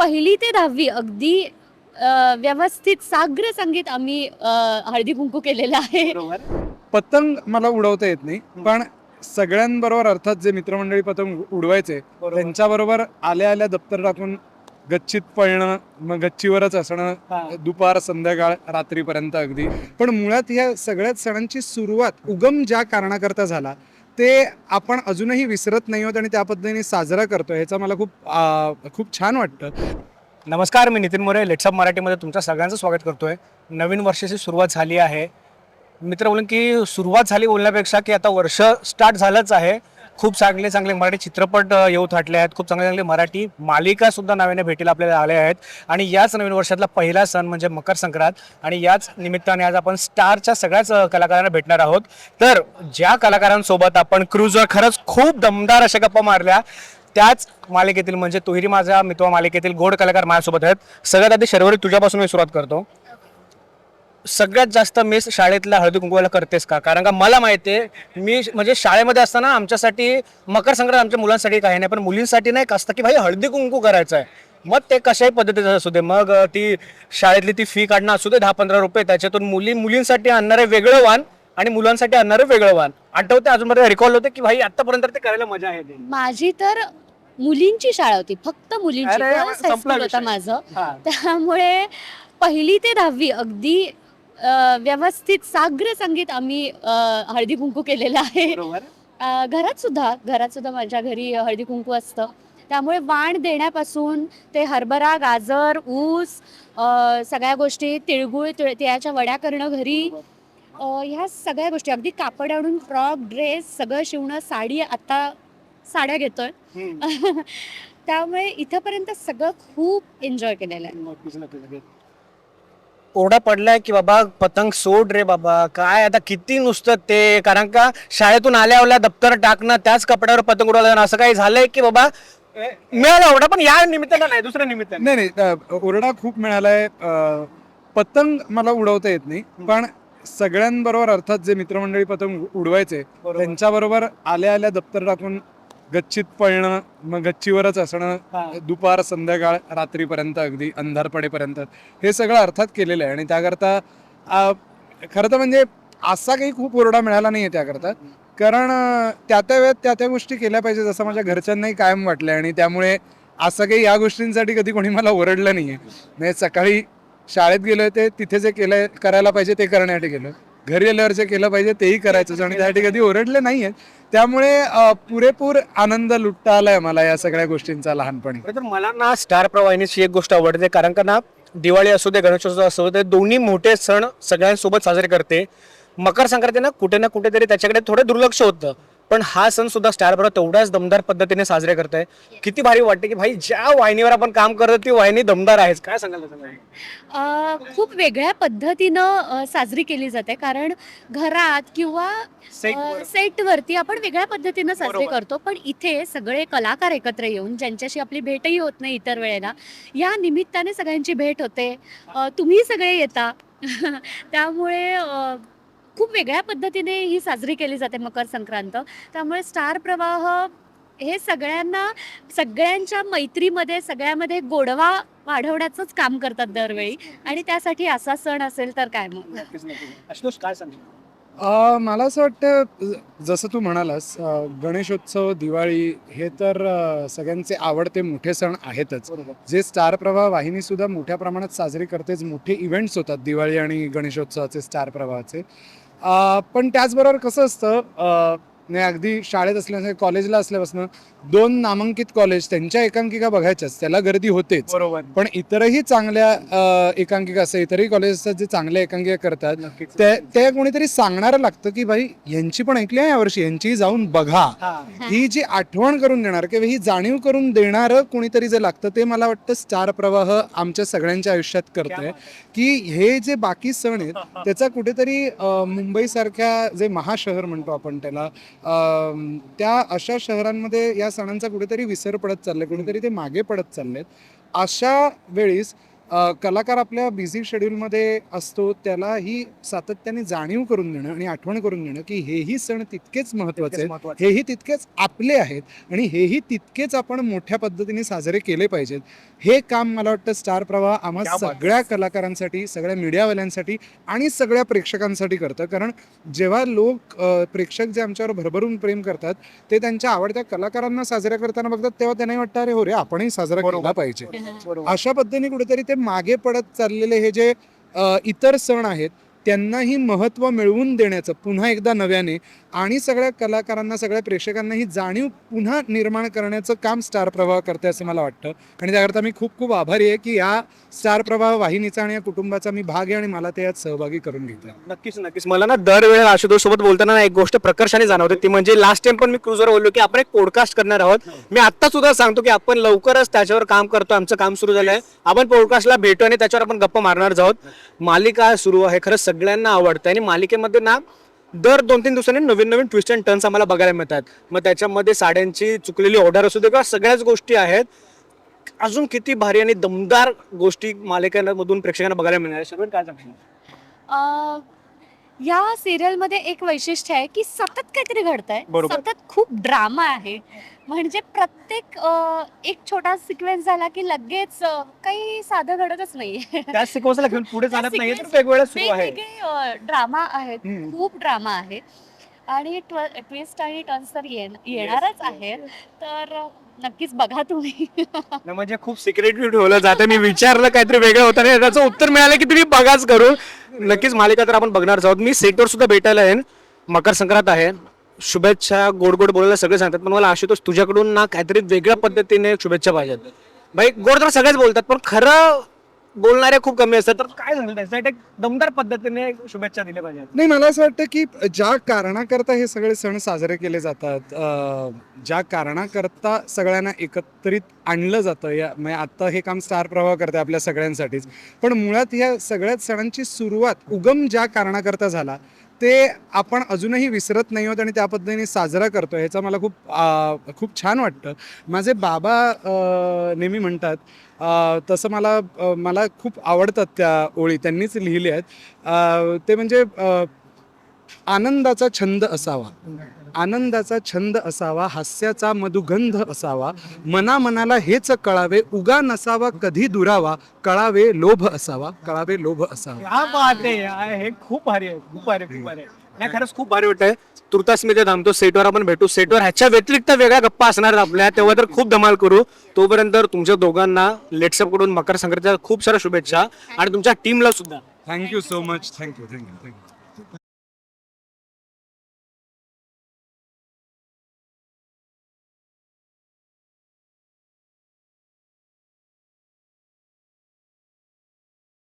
पहिली ते दहावी अगदी अ, व्यवस्थित साग्र संगीत आम्ही हळदी कुंकू केलेलं आहे. पतंग मला उडवता येत नाही पण सगळ्यांबरोबर अर्थात जे मित्रमंडळी पतंग उडवायचे त्यांच्याबरोबर आल्या आल्या दप्तर टाकून गच्चीत पळणं मग गच्चीवरच असणं दुपार संध्याकाळ रात्रीपर्यंत अगदी. पण मुळात ह्या सगळ्याच सणांची सुरुवात उगम ज्या कारणाकरता झाला ते आपण अजूनही विसरत नाही आहोत आणि त्या पद्धतीने साजरा करतो ह्याचा मला खूप खूप छान वाटतं. नमस्कार मी नितीन मोरे लेट्सअप मराठीमध्ये तुमच्या सगळ्यांचं स्वागत करतोय. नवीन वर्षाची सुरुवात झाली आहे. मित्र बोलून की सुरुवात झाली बोलण्यापेक्षा की आता वर्ष स्टार्ट झालंच आहे. खूप चांगले चांगले मराठी चित्रपट येऊ थाटले आहेत. खूप चांगले चांगले मराठी मालिका सुद्धा नव्याने भेटीला आपल्याला आल्या आहेत. आणि याच नवीन वर्षातला पहिला सण म्हणजे मकर संक्रांत. आणि याच निमित्ताने आज आपण स्टारच्या सगळ्याच कलाकारांना भेटणार आहोत. तर ज्या कलाकारांसोबत आपण क्रूजवर खरंच खूप दमदार अशा गप्पा मारल्या त्याच मालिकेतील म्हणजे तुहिरी माझा मित्र मालिकेतील गोड कलाकार माझ्यासोबत आहेत. सगळ्यात आधी शर्वरी तुझ्यापासून मी सुरुवात करतो. सगळ्यात जास्त मिस शाळेतल्या हळदी कुंकवाला करतेस का कारण का मला माहिती आहे मी म्हणजे शाळेमध्ये असताना आमच्यासाठी मकर संक्रांत आमच्या मुलांसाठी काही नाही पण मुलींसाठी नाही एक असतं की भाई हळदी कुंकू करायचं आहे मग ते कशाही पद्धतीचं असू दे मग ती शाळेतली ती फी काढणं असू दे दहा पंधरा रुपये त्याच्यातून मुली मुलींसाठी आणणारे वेगळं वाण आणि मुलांसाठी आणणारं वेगळं वाण आठवते अजून मला रिकॉल होते की भाई आतापर्यंत ते करायला मजा आहे. माझी तर मुलींची शाळा होती फक्त मुलींची होता. माझं. त्यामुळे पहिली ते दहावी अगदी व्यवस्थित साग्र संगीत आम्ही हळदी कुंकू केलेलं आहे. घरात सुद्धा घरात सुद्धा माझ्या घरी हळदी कुंकू असतं. त्यामुळे वाण देण्यापासून ते हरभरा गाजर ऊस सगळ्या गोष्टी तिळगुळ तिळ तिळाच्या वड्या करणं घरी ह्या सगळ्या गोष्टी अगदी कापड आणून फ्रॉक ड्रेस सगळं शिवणं साडी आता साड्या घेतोय. त्यामुळे इथंपर्यंत सगळं खूप एन्जॉय केलेलं आहे. ओरडा पडलाय की बाबा पतंग सोड रे बाबा. काय आता किती नुसतं ते कारण का शाळेतून आल्या आल्या दप्तर टाकणं त्याच कपड्यावर पतंग उडवलं जाणं असं काही झालंय की बाबा? मिळाला ओरडा पण या निमित्तानं नाही दुसऱ्या निमित्तानं. नाही नाही ओरडा खूप मिळालाय. अ, पतंग मला उडवता येत नाही पण सगळ्यांबरोबर अर्थात जे मित्रमंडळी पतंग उडवायचे त्यांच्याबरोबर आल्या आल्या दप्तर टाकून गच्चीत पळणं मग गच्चीवरच असणं दुपार संध्याकाळ रात्रीपर्यंत अगदी अंधार पडेपर्यंत हे सगळं अर्थात केलेलं आहे. आणि त्याकरता खरं तर म्हणजे असा काही खूप ओरडा मिळाला नाही आहे त्याकरता. कारण त्या त्या वेळेत त्या त्या गोष्टी केल्या पाहिजे जसं माझ्या घरच्यांनाही कायम वाटलं आणि त्यामुळे असं काही या गोष्टींसाठी कधी कोणी मला ओरडलं नाही आहे म्हणजे सकाळी शाळेत गेलोय ते तिथे जे केलंय करायला पाहिजे ते करण्यासाठी गेलो घरी आल्यावर जे केलं पाहिजे तेही करायचं. आणि त्यासाठी कधी ओरडले नाही आहेत त्यामुळे पुरेपूर आनंद लुटता आलाय मला या सगळ्या गोष्टींचा लहानपणी. तर मला ना स्टार प्रवाहिनीची एक गोष्ट आवडते. कारण का ना दिवाळी असू दे गणेशोत्सव असू दे दोन्ही मोठे सण सगळ्यांसोबत साजरे करते. मकर संक्रांती ना कुठे ना कुठेतरी त्याच्याकडे थोडं दुर्लक्ष होतं. पण हा सण सुद्धा स्टार प्रवाह तेवढ्याच दमदार पद्धतीने साजरे करताय किती भारी वाटते की भाई ज्या वाहिनीवर आपण काम करतो ती वाहिनी दमदार आहेच काय सांगाल? अ, खूप वेगळ्या पद्धतीनं अ, साजरी केली जाते कारण घरात किंवा सेटवर. सेट वरती आपण वेगळ्या पद्धतीनं साजरी बरोबर. करतो पण इथे सगळे कलाकार एकत्र येऊन ज्यांच्याशी आपली भेटही होत नाही इतर वेळेला या निमित्ताने सगळ्यांची भेट होते अ, तुम्ही सगळे येता त्यामुळे अ, खूप वेगळ्या पद्धतीने ही साजरी केली जाते मकर संक्रांत. त्यामुळे स्टार प्रवाह हे सगळ्यांना सगळ्यांच्या मैत्रीमध्ये सगळ्यामध्ये गोडवा वाढवण्याचंच काम करतात दरवेळी. आणि त्यासाठी असा सण असेल तर काय मग? आशुतोष काय सांगेल अ, मला असं वाटतं जसं तू म्हणालास अ, गणेशोत्सव दिवाळी हे तर अ, सगळ्यांचे आवडते मोठे सण आहेतच. जे स्टार प्रवाह वाहिनी सुद्धा मोठ्या प्रमाणात साजरी करतेच मोठे इव्हेंट्स होतात दिवाळी आणि गणेशोत्सवाचे स्टार प्रवाहाचे. पण त्याचबरोबर कसं असतं नाही अगदी शाळेत असल्यापासून कॉलेजला असल्यापासून दोन नामांकित कॉलेज त्यांच्या एकांकिका बघायच्याच त्याला गर्दी होतेच. बरोबर. पण इतरही चांगल्या अ, एकांकिका असतात इतरही कॉलेज असतात जे चांगल्या एकांकिका करतात नक्कीच. ते ते कोणीतरी सांगणारं लागतं की भाई यांची पण ऐकली आहे यावर्षी यांची जाऊन बघा. ही. जी आठवण करून देणार किंवा ही जाणीव करून देणारं कोणीतरी जे लागतं ते मला वाटतं स्टार प्रवाह आमच्या सगळ्यांच्या आयुष्यात करतोय. की हे जे बाकी सण आहेत त्याचा कुठेतरी अ, मुंबईसारख्या जे महाशहर म्हणतो आपण त्याला त्या अशा शहरांमध्ये या सणांचा कुठेतरी विसर पडत चाललाय कुठेतरी ते मागे पडत चाललेत. अशा वेळीस कलाकार आपल्या बिझी शेड्यूलमध्ये असतो त्याला ही सातत्याने जाणीव करून देणं आणि आठवण करून देणं की हेही सण तितकेच महत्त्वाचे आहेत हेही तितकेच आपले आहेत आणि हेही तितकेच आपण मोठ्या पद्धतीने साजरे केले पाहिजेत. हे काम मला वाटतं स्टार प्रवाह आम्हा. सगळ्या कलाकारांसाठी सगळ्या मीडियावाल्यांसाठी आणि सगळ्या प्रेक्षकांसाठी करतं. कारण जेव्हा लोक प्रेक्षक जे आमच्यावर भरभरून प्रेम करतात ते त्यांच्या आवडत्या कलाकारांना साजरा करताना बघतात तेव्हा त्यांनाही वाटतं अरे हो रे आपणही साजरा. केला पाहिजे. अशा पद्धतीने कुठेतरी ते मागे पडत चाललेले हे जे इतर सण आहेत त्यांनाही महत्त्व मिळवून देण्याचं पुन्हा एकदा नव्याने आणि सगळ्या कलाकारांना सगळ्या प्रेक्षकांना ही जाणीव पुन्हा निर्माण करण्याचं काम स्टार प्रवाह करते असं मला वाटतं. आणि त्याकरता मी खूप खूप आभारी आहे की या स्टार प्रवाह वाहिनीचा आणि या कुटुंबाचा मी भाग आहे आणि मला ते यात सहभागी करून घेतला नक्कीच नक्कीच. मला ना दरवेळेला आशुतोष सोबत बोलताना ना एक गोष्ट प्रकर्षाने जाणवते. ती म्हणजे लास्ट टाइम पण मी क्रुझर बोललो की आपण एक पॉडकास्ट करणार आहोत. मी आता सुद्धा सांगतो की आपण लवकरच त्याच्यावर काम करतो. आमचं काम सुरू झालं आहे आपण पॉडकास्टला भेटू आणि त्याच्यावर आपण गप्पा मारणार आहोत. मालिका सुरू आहे. खरंच सगळ्यांना आवडतं आणि मालिकेमध्ये ना दर दोन तीन दिवसांनी नवीन नवीन ट्विस्ट अँड टर्न्स आम्हाला बघायला मिळतात. मग त्याच्यामध्ये साड्यांची चुकलेली ऑर्डर असू दे किंवा सगळ्याच गोष्टी आहेत. अजून किती भारी आणि दमदार गोष्टी मालिकांमधून प्रेक्षकांना बघायला मिळणार काय सांगशील? या सिरियलमध्ये एक वैशिष्ट्य आहे की सतत काहीतरी घडतंय. बरोबर. सतत खूप ड्रामा आहे. म्हणजे प्रत्येक अ, एक छोटा सिक्वेन्स झाला की लगेच अ, काही साधं घडतच नाहीये. त्या सिक्वन्सला घेऊन पुढे त्या चालत नाही तर sequence वेगवेगळ्या सुरू आहे वेगवेगळे ड्रामा आहेत. हम्म. खूप ड्रामा आहे आणि ट्विस्ट आणि टर्न्स तर येण- येणारच आहेत. तर अ, नक्कीच बघा तुम्ही. म्हणजे खूप सिक्रेटली ठेवलं जातं. मी विचारलं काहीतरी वेगळं होतं आणि त्याचं उत्तर मिळालं की तुम्ही बघाच करू नक्कीच मालिका तर आपण बघणार आहोत. मी सेटवर सुद्धा भेटायला येईन. मकर संक्रांत आहे. शुभेच्छा गोड गोड बोलायला सगळे सांगतात पण मला आशुतोष तुझ्याकडून ना काहीतरी वेगळ्या पद्धतीने शुभेच्छा पाहिजेत. भाई गोड तर सगळेच बोलतात पण खरं बोलणारे खूप कमी असतात. तर काय सांगतो त्यासाठी एक दमदार पद्धतीने शुभेच्छा दिल्या पाहिजेत. नाही मला असं वाटतं की ज्या कारणाकरता हे सगळे सण साजरे केले जातात अं, ज्या कारणाकरता सगळ्यांना एकत्रित आणलं जातं या म्हणजे आत्ता हे काम स्टार प्रवाह करते आपल्या सगळ्यांसाठीच. पण मुळात ह्या सगळ्याच सणांची सुरुवात उगम ज्या कारणाकरता झाला ते आपण अजूनही विसरत नाही आहोत आणि त्या पद्धतीने साजरा करतो ह्याचा मला खूप खूप छान वाटतं. माझे बाबा नेहमी म्हणतात तसं मला मला खूप आवडतात त्या ओळी त्यांनीच लिहिल्या आहेत. ते म्हणजे आनंदाचा छंद असावा. आनंदाचा छंद असावा हास्याचा मधुगंध असावा मना मनाला हेच कळावे उगा नसावा कधी दुरावा कळावे लोभ असावा कळावे लोभ असावा. आहे यार, हे खूप भारी आहे खूप भारी खूप भारी आहे. नाही खरंच खूप भारी वाटतंय. तुर्तास मी ते थांबतो सेटवर आपण भेटू. सेटवर ह्याच्या व्यतिरिक्त वेगळ्या गप्पा असणार आहेत आपल्या तेव्हा तर खूप धमाल करू. तोपर्यंत तुमच्या दोघांना लेट्सअपकडून मकर संक्रांतीच्या खूप साऱ्या शुभेच्छा आणि तुमच्या टीमला सुद्धा. Thank you so much thank you thank you thank you